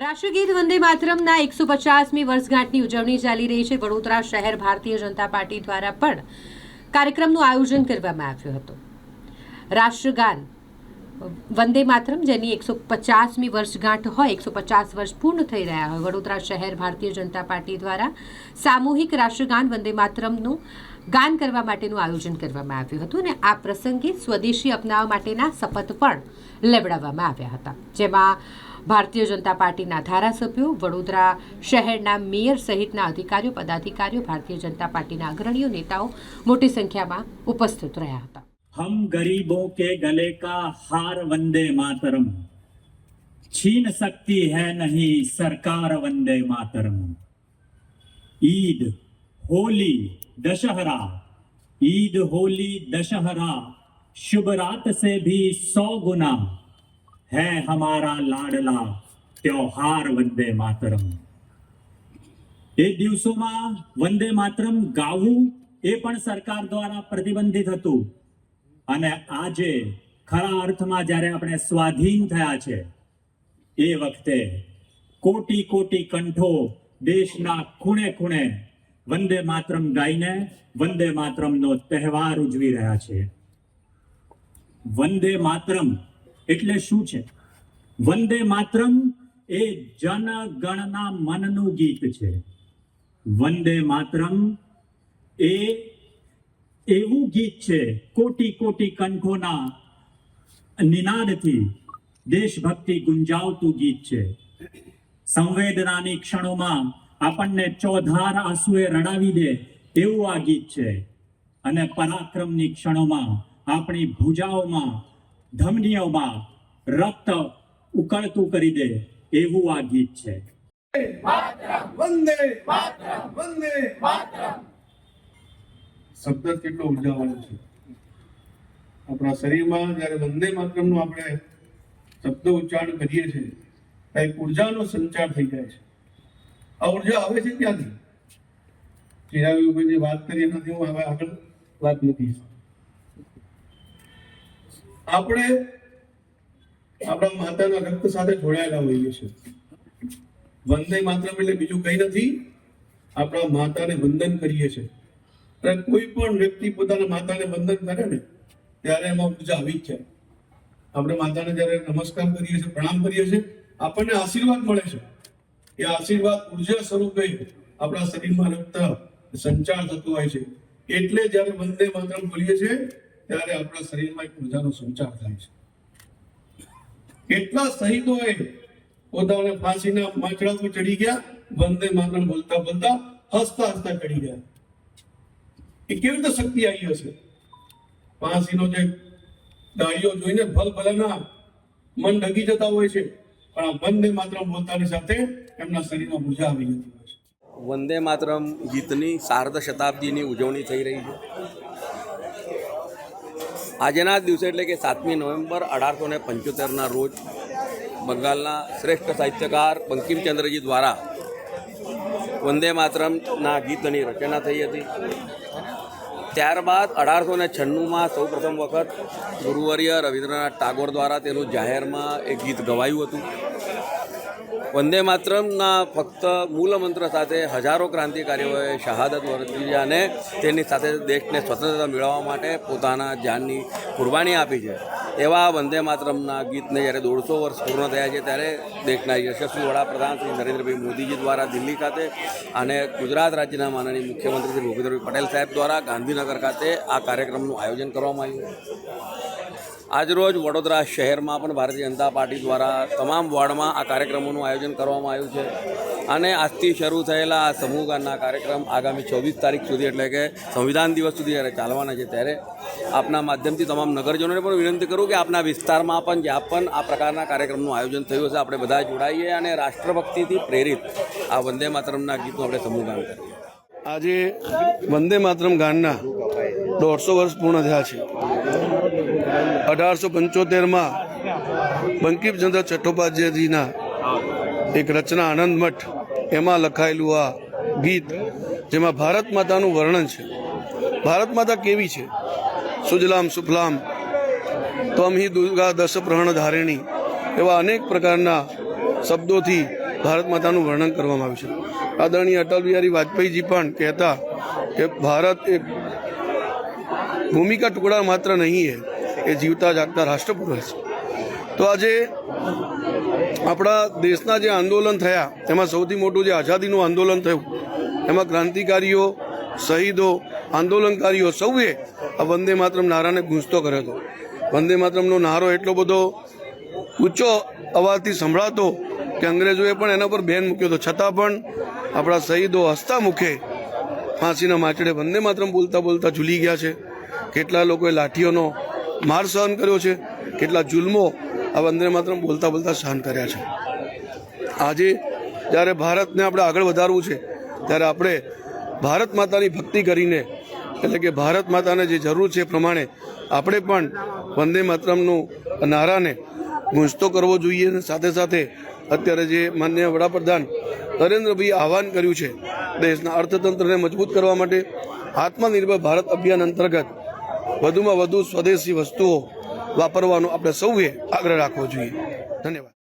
રાષ્ટ્રગીત વંદે માતરમના એકસો પચાસમી વર્ષગાંઠની ઉજવણી ચાલી રહી છે. વડોદરા શહેર ભારતીય જનતા પાર્ટી દ્વારા પણ કાર્યક્રમનું આયોજન કરવામાં આવ્યું હતું. રાષ્ટ્રગાન, વંદે માતરમ, જેની એકસો પચાસમી વર્ષગાંઠ હોય, એકસો પચાસ વર્ષ પૂર્ણ થઈ રહ્યા હોય, વડોદરા શહેર ભારતીય જનતા પાર્ટી દ્વારા સામૂહિક રાષ્ટ્રગાન, વંદે માતરમનું ગાન કરવા માટેનું આયોજન કરવામાં આવ્યું હતું અને આ પ્રસંગે સ્વદેશી અપનાવવા માટેના શપથ પણ લેવડાવવામાં આવ્યા હતા. જેમાં ભારતીય જનતા પાર્ટીના ધારાસભ્યો વડોદરા શહેરના મેયર સહિતના અધિકારીઓ પદાધિકારીઓ ભારતીય જનતા પાર્ટીના અગ્રણીઓ નેતાઓ મોટી સંખ્યામાં ઉપસ્થિત રહ્યા હતા हम गरीबों के गले का हार वंदे मातरम छीन सकती है नहीं सरकार वंदे मातरम ईद होली दशहरा ईद होली दशहरा शुभ रात से भी सौ गुना है हमारा लाडला त्योहार वंदे मातरम એ દિવસોમાં વંદે માતરમ ગાવું એ પણ સરકાર દ્વારા પ્રતિબંધિત હતું અને આજે ખરા અર્થમાં જ્યારે આપણે સ્વાધીન થયા છે એ વખતે કોટી કોટી કંઠો દેશના ખૂણે ખૂણે વંદે માતરમ ગાઈને વંદે માતરમનો તહેવાર ઉજવી રહ્યા છે વંદે માતરમ એટલે શું છે? વંદે માતરમ એ જનગણના મનનું ગીત છે. વંદે માતરમ એ એવું ગીત છે, કોટી કોટી કંઠોના નિનાદથી દેશભક્તિ ગુંજાવતું ગીત છે. સંવેદનાની ક્ષણોમાં આપણને ચોધાર આંસુએ રડાવી દે એવું આ ગીત છે. અને પરાક્રમની ક્ષણોમાં આપણી ભુજાઓમાં ધમનીઓમાં રક્ત ઉકળતું કરી દે એવું આ ગીત છે. શબ્દ કેટલો ઉર્જાવાળો છે. આપણા શરીરમાં જ્યારે વંદે માતરમનો આપણે શબ્દ ઉચ્ચારણ કરીએ છીએ ત્યારે એક ઉર્જાનો સંચાર થઈ જાય છે. આ ઊર્જા આવે છે ક્યાંથી? ચિરાવીભાઈ જે વાત કરી એનાથી હું હવે આગળ વાત મૂકીશ. આપણે આપણા માતાના રક્ત સાથે જોડાયેલા હોઈએ છીએ. વંદે માતરમ એટલે બીજું કઈ નથી. આપણા માતાને વંદન કરીએ છીએ. અને કોઈ પણ વ્યક્તિ પોતાના માતાને વંદન કરે ને, ત્યારે એમાં ઊર્જા આવી જ જાય. આપણે માતાને જ્યારે નમસ્કાર કરીએ છીએ, પ્રણામ કરીએ છીએ, આપણને આશીર્વાદ મળે છે. એ આશીર્વાદ ઊર્જા સ્વરૂપે આપણા શરીરમાં રક્ત સંચાર થતો હોય છે. એટલે જ્યારે વંદે માતરમ બોલીએ છીએ ત્યારે આપણા શરીરમાં એક ઉર્જાનો સંચાર થાય છે. કેટલા શહીદોએ પોતાને ફાંસીના માછડા પર ચડી ગયા, વંદે માતરમ બોલતા બોલતા, હસતા હસતા ચડી ગયા. એ કેવી રીતે શક્તિ આવી હશે? ફાંસીનો જે ડાળીઓ જોઈને ભલ ભલાના મન ડગી જતા હોય છે, પણ આ વંદે માતરમ બોલતાની સાથે એમના શરીરમાં ઊર્જા આવી જતી હોય છે. વંદે માતરમ ગીતની સાર્ધ શતાબ્દીની ઉજવણી થઈ રહી છે. આજના દિવસે એટલે કે સાતમી નવેમ્બર અઢારસો ને પંચોતેરના રોજ બંગાળના શ્રેષ્ઠ સાહિત્યકાર બંકિમચંદ્રજી દ્વારા વંદે માતરમના ગીતની રચના થઈ હતી. ત્યારબાદ અઢારસો ને છન્નુંમાં સૌ પ્રથમ વખત ગુરુવર્ય રવિન્દ્રનાથ ટાગોર દ્વારા તેનું જાહેરમાં એક ગીત ગવાયું હતું. વંદે માતરમના ફક્ત મૂલમંત્ર સાથે હજારો ક્રાંતિકારીઓએ શહાદત વર્તી અને તેની સાથે દેશને સ્વતંત્રતા મેળવવા માટે પોતાના જાનની કુરબાની આપી છે. એવા વંદે માતરમના ગીતને જ્યારે દોઢસો વર્ષ પૂર્ણ થયા છે ત્યારે દેશના યશસ્વી વડાપ્રધાન શ્રી નરેન્દ્રભાઈ મોદીજી દ્વારા દિલ્હી ખાતે અને ગુજરાત રાજ્યના માનનીય મુખ્યમંત્રી શ્રી ભૂપેન્દ્રભાઈ પટેલ સાહેબ દ્વારા ગાંધીનગર ખાતે આ કાર્યક્રમનું આયોજન કરવામાં આવ્યું. આજરોજ વડોદરા શહેરમાં પણ ભારતીય જનતા પાર્ટી દ્વારા તમામ વોર્ડમાં આ કાર્યક્રમોનું આયોજન કરવામાં આવ્યું છે. અને આજથી શરૂ થયેલા આ સમૂહગાનના કાર્યક્રમ આગામી ચોવીસ તારીખ સુધી એટલે કે સંવિધાન દિવસ સુધી જ્યારે ચાલવાના છે ત્યારે આપના માધ્યમથી તમામ નગરજનોને પણ વિનંતી કરું કે આપના વિસ્તારમાં પણ જ્યાં પણ આ પ્રકારના કાર્યક્રમનું આયોજન થયું હશે, આપણે બધા જોડાઈએ અને રાષ્ટ્રભક્તિથી પ્રેરિત આ વંદે માતરમના ગીતનું આપણે સમૂહગાન કરીએ. આજે વંદે માતરમ ગાનના દોઢસો વર્ષ પૂર્ણ થયા છે. અઢારસો પંચોતેરમાં બંકિમચંદ્ર ચટ્ટોપાધ્યાયજીના એક રચના આનંદ મઠ, એમાં લખાયેલું આ ગીત, જેમાં ભારત માતાનું વર્ણન છે. ભારત માતા કેવી છે? સુજલામ સુફલામ, ત્વમ હિ દુર્ગા દશ પ્રહણ ધારિણી એવા અનેક પ્રકારના શબ્દોથી ભારત માતાનું વર્ણન કરવામાં આવ્યું છે. આદરણીય અટલ બિહારી વાજપેયીજી પણ કહેતા કે ભારત એ ભૂમિકા ટુકડા માત્ર નહીં है એ જીવતા જાગતા રાષ્ટ્રપુરુષ છે. તો આજે આપણા દેશના જે આંદોલન થયા, એમાં સૌથી મોટું જે આઝાદીનું આંદોલન થયું, એમાં ક્રાંતિકારીઓ, શહીદો, આંદોલનકારીઓ સૌએ આ વંદે માતરમ નારાને ગુંજતો કર્યો હતો. વંદે માતરમનો નારો એટલો બધો ઊંચો અવાજથી સંભળાતો કે અંગ્રેજોએ પણ એના પર બેન મૂક્યો હતો. છતાં પણ આપણા શહીદો હસતા મુખે ફાંસીના માચડે વંદે માતરમ બોલતા બોલતા ઝૂલી ગયા છે. કેટલા લોકોએ લાઠીઓનો માર સહન કર્યો છે. કેટલા જુલ્મો આ વંદે માત્રમ બોલતા બોલતા સહન કર્યા છે. આજે જ્યારે ભારતને આપણે આગળ વધારવું છે, ત્યારે આપણે ભારત માતાની ભક્તિ કરીને, એટલે કે ભારત માતાને જે જરૂર છે પ્રમાણે આપણે પણ વંદે માતરમનું નારાને ગુંજતો કરવો જોઈએ અને સાથે સાથે અત્યારે જે માન્ય વડાપ્રધાન નરેન્દ્રભાઈ આહવાન કર્યું છે, દેશના અર્થતંત્રને મજબૂત કરવા માટે આત્મનિર્ભર ભારત અભિયાન અંતર્ગત વધુમાં વધુ સ્વદેશી વસ્તુઓ વાપરવાનો આપણે સૌએ આગ્રહ રાખવો જોઈએ. ધન્યવાદ.